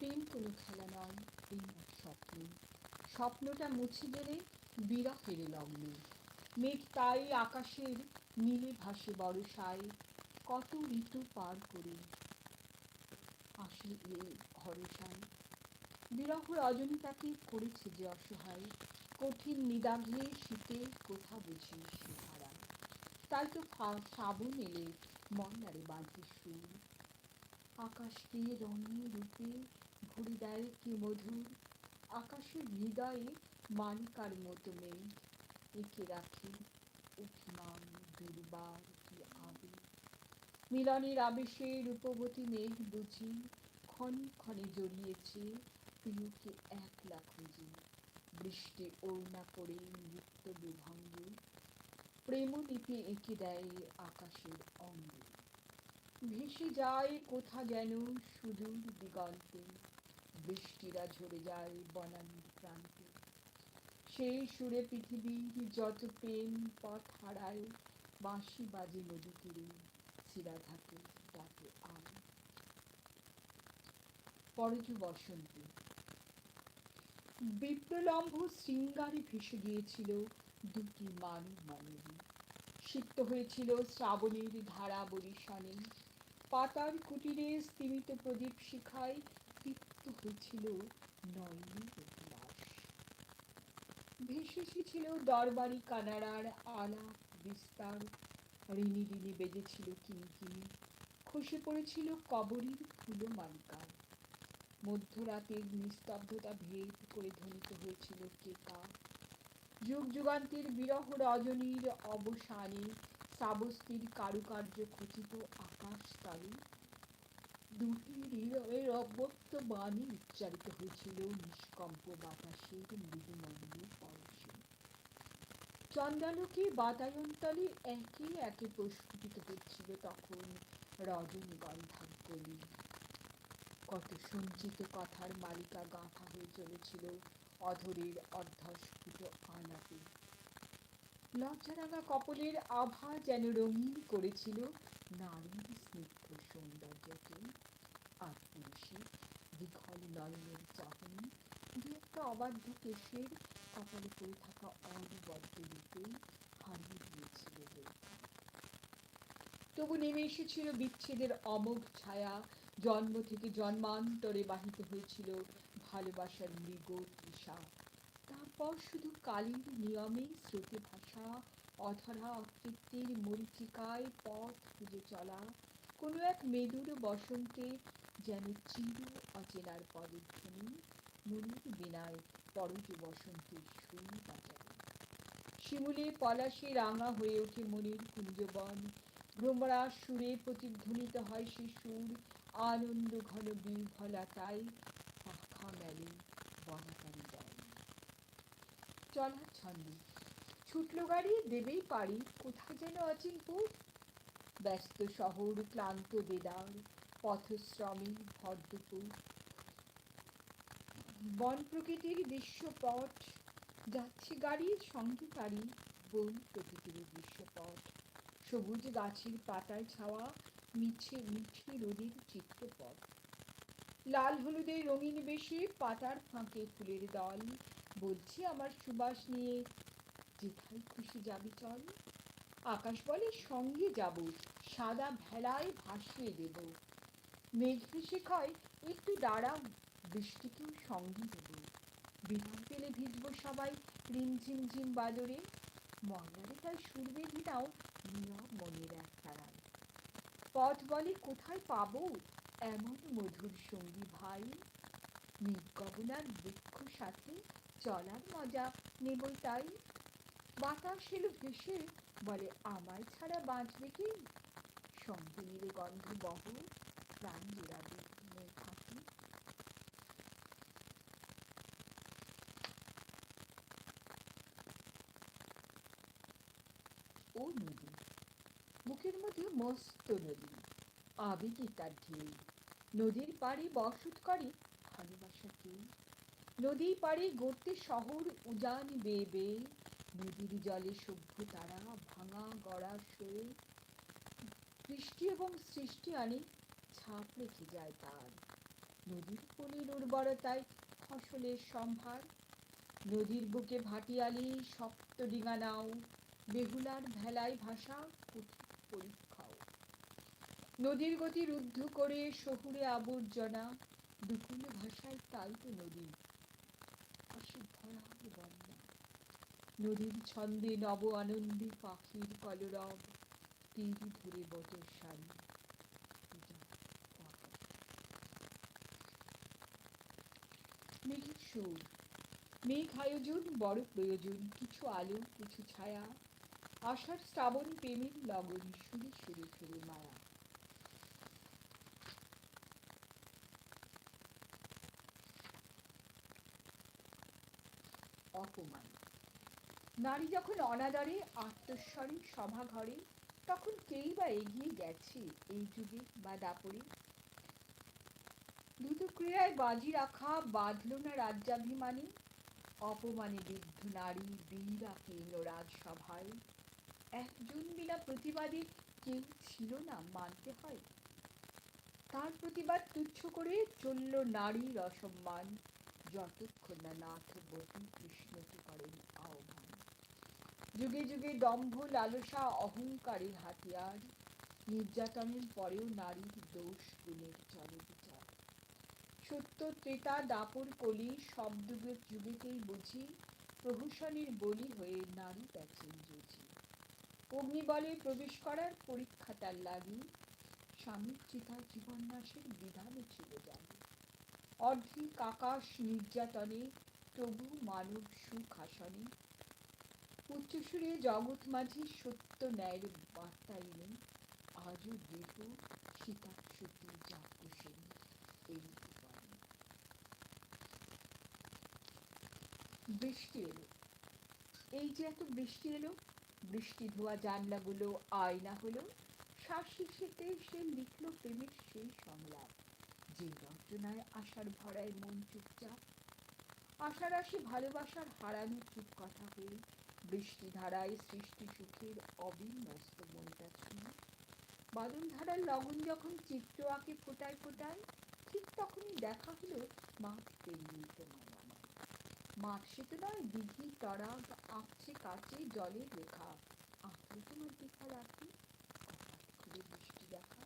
প্রেম কোনো খেলা নয় প্রেম এক স্বপ্ন। স্বপ্নটা মুছে গেলে বিরহের লগ্নে। মেঘ তাই আকাশের নীলে ভাসে বড়সায় কত ঋতু পার করে আসে এই ভরসায়। বিরহ রজনীতাকে করেছে যে অসহায়, কঠিন নিদাঘে শীতে কোথা বুঝি সে হারায় তাই তো শ্রাবণ এলে মন্দারে বাঁধে সুর। আকাশকে রঙে রূপে ভরে দেয় কি মধুর আকাশের হৃদয়ে মানিকার মতো মেঘ এঁকে রাখে অভিমান দুর্বার কি আবেগ মিলনের আবেশে রূপবতী মেঘ বুঝি ক্ষণে ক্ষণে জড়িয়েছে প্রিয়কে একলা খুঁজি। বৃষ্টি ওড়না পড়ে নৃত্য বিভঙ্গে প্রেম লিপি এঁকে দেয় আকাশের অঙ্গে। ভেসে যায় কোথা যেন সুদূর দিগন্তে। বৃষ্টিরা ঝরে যায় বনানীর প্রান্তে। সেই সুরে পৃথিবীর যত প্রেম পথ হারায়, বাঁশি বাজে নদী তীরে শিরাঘাটে ডাকে আয় পরজু বসন্তী। বিপ্রলম্ভ শৃঙ্গারে ভেসে গিয়েছিল দুটি মানব মানবী সিক্ত হয়েছিল শ্রাবণীর ধারা বরিশানে। পাতার কুটিরে স্তিমিত প্রদীপ শিখায় তৃপ্ত হয়েছিল নয়নের অভিলাষ ভেসে এসেছিল দরবারি কানাড়ার আলাপ বিস্তার। ঋণী ঋণী বেজেছিল কিনি কিনি খসে পড়েছিল কবরীর ফুলো মালিকার। মধ্যরাতের নিস্তব্ধতা ভেদ করে ধ্বনিত হয়েছিল কেকা। যুগ যুগান্তের বিরহ রজনীর অবসানে শ্রাবস্তির কারুকার্য খচিত আকাশ। তলে দুটি হৃদয়ের অব্যক্ত বাণী উচ্চারিত হয়েছিল নিষ্কম্প বাতাসের মৃদুমন্দ পরশে। চন্দ্রালোকে বাতায়ন্তলে একে একে প্রস্ফুটিত হচ্ছিল তখন রজনীগন্ধার কত সঞ্চিত কথার মালিকা গাঁথা হয়ে চলেছিল অধরের অর্ধস্ফুট আনাতে। লজ্জারাঙা কপলের আভা যেন রঙিন করেছিল নারীর স্নিগ্ধ সৌন্দর্যকে পুরুষের দীঘল নয়নের চাহনি দু একটা অবাধ্য কেশের কপালে পড়ে থাকা অনবদ্য রূপে হারিয়ে দিয়েছিল তবু নেমে এসেছিল বিচ্ছেদের অমোঘ ছায়া, জন্ম থেকে জন্মান্তরে বাহিত হয়েছিল ভালোবাসার মৃগ তৃষা। তারপর শুধু কালীর নিয়মে স্রোতে ভাষা অধরা অতৃপ্তির মরিচিকায় পথ খুঁজে চলা। কোনো এক মেদুর বসন্তে যেন চির অচেনার পদধ্বনি, মনির বিনায় পরজ বসন্তের সুর বাজাবে শিমুলে পলাশে রাঙা হয়ে ওঠে মনির কুঞ্জবন ভ্রমরা সুরে প্রতিধ্বনিত হয় সে সুর, আনন্দ ঘন বিহ্বলতায় পাখা মেলে বনাকারী দল চলার ছন্দ, ছুটলো গাড়ি দেবেই পারি, কোথায় যেন অচিনপুর? ব্যস্ত শহর, ক্লান্ত বেদার, পথশ্রমী ভরদুপুর বন প্রকৃতির দৃশ্যপট, যাচ্ছে গাড়ির সঙ্গে গাড়ি বন প্রকৃতির দৃশ্যপট। সবুজ গাছের পাতায় ছাওয়া মিছে মিঠে রোদের চিত্রপট। লাল হলুদের রঙিন বেশে পাতার ফাঁকে ফুলের দল। বলছি, আমার সুবাস নিয়ে যেথায় খুশি যাবি চল। আকাশ বলে সঙ্গে যাব, সাদা ভেলায় ভাসিয়ে দেব। মেঘ কয় একটু দাঁড়াও, বৃষ্টিকেও সঙ্গে দেব। বিমান পেলে ভিজবো সবাই রিমঝিম ঝিম বাদরে। মন্দারে তাই সুর বেঁধে দাও নীরব মনের এক তারায়। পথ বলে কোথায় পাবো, এমন মধুর সঙ্গী ভাই? নির্গবনার বৃক্ষ সাথে চলার মজা নেব তাই। বাতাস এলো ভেসে বলে, আমায় ছাড়া বাঁচবে কি? সঙ্গে নিলে গন্ধ বহ প্রাণ জোড়াবে ও নদী, মুখের মধ্যে মস্ত নদী, আবেগে তার ঢেউ। নদীর পাড়ে বসত করে ভালোবাসা কেউ। নদীর পাড়ে গড়তে শহর উজান বেয়ে বেয়ে নদীর জলে সভ্য তারা ভাঙা গড়া সয়ে বৃষ্টি এবং সৃষ্টি আনে ছাপ রেখে যায় তার। নদীর পলির উর্বরতায় ফসলের সম্ভার। নদীর বুকে ভাটিয়ালি সপ্ত ডিঙা নাও, বেহুলার ভেলায় ভাষা পরীক্ষাও। নদীর গতি রুদ্ধ করে শহুরে আবর্জনা বিপুল ভাষায় তাই তো নদী। আসে ভয়াল বন্যা। নদীর ছন্দে নব আনন্দী পাখির কলরব তীর ধরে বজর সারি মেঘের সুর মেঘ আয়োজন, বড় প্রয়োজন, কিছু আলো, কিছু ছায়া। আষাঢ় শ্রাবণ প্রেমের লগন, সুরে সুরে ফিরে মায়া। অপমান। নারী যখন অনাদরে আত্মস্বরে সভা ঘরে তখন কেই বা এগিয়ে গেছে এই যুগে বা দাপরে? ক্রিয়ায় বাজি রাখা, বাঁধল না রাজ্যাভিমানে, অপমানে বিদ্ধ নারী বীরা কীর্ণ রাজসভায়। একজন বিনা প্রতিবাদী কেউ ছিল না মানতে হয়। তার প্রতিবাদ তুচ্ছ করে চলল নারীর অসম্মান। যতক্ষণ না নাথ বটু কৃষ্ণকে করেন আহ্বান। যুগে যুগে দম্ভ, লালসা, অহংকারের হাতিয়ার। নির্যাতনের পরেও নারীর দোষ গুণের চলে বিচার সত্য ত্রেতা দাপর কলি সব যুগের যুগেতেই বুঝি, প্রহসনের বলি হয়ে নারী গেছেন জুঝি অগ্নিবলে প্রবেশ করার পরীক্ষা তার লাগি স্বামীর চিতায় জীবন নাশের বিধানে ছিল জানি। অর্ধেক আকাশ নির্যাতনে, তবু মানব সুখ আসনে উচ্চসুরে জগৎ মাঝে সত্য ন্যায়ের বার্তা এনে আজও দৃঢ় সীতাচ্যুতি যাজ্ঞসেন এই। বৃষ্টি এলো। এই যে এত বৃষ্টি এলো, বৃষ্টি ধোয়া জানলাগুলো আয়না হলো। শ্বাসিসেতে সে লিখলো প্রেমের সেই সংলাপ, যে রচনায় আশার ভরায় মন চুপচাপ। আশার আসি ভালোবাসার হারানো চুপ কথা হয়ে বৃষ্টিধারায় সৃষ্টি সুখের অবিন্যস্ত বনিতাছিল বাদলধারার লগন যখন চিত্র আঁকে ফোটায় ফোটায়, ঠিক তখনই দেখা হল মাঠ পেরিয়ে তোমার আমার মাঠ সে তো নয়, দিঘি, তরাগ আঁকছে কাছে, জলের রেখা। আঁকলে তোমার দেখা রাখি, হঠাৎ বৃষ্টি দেখা।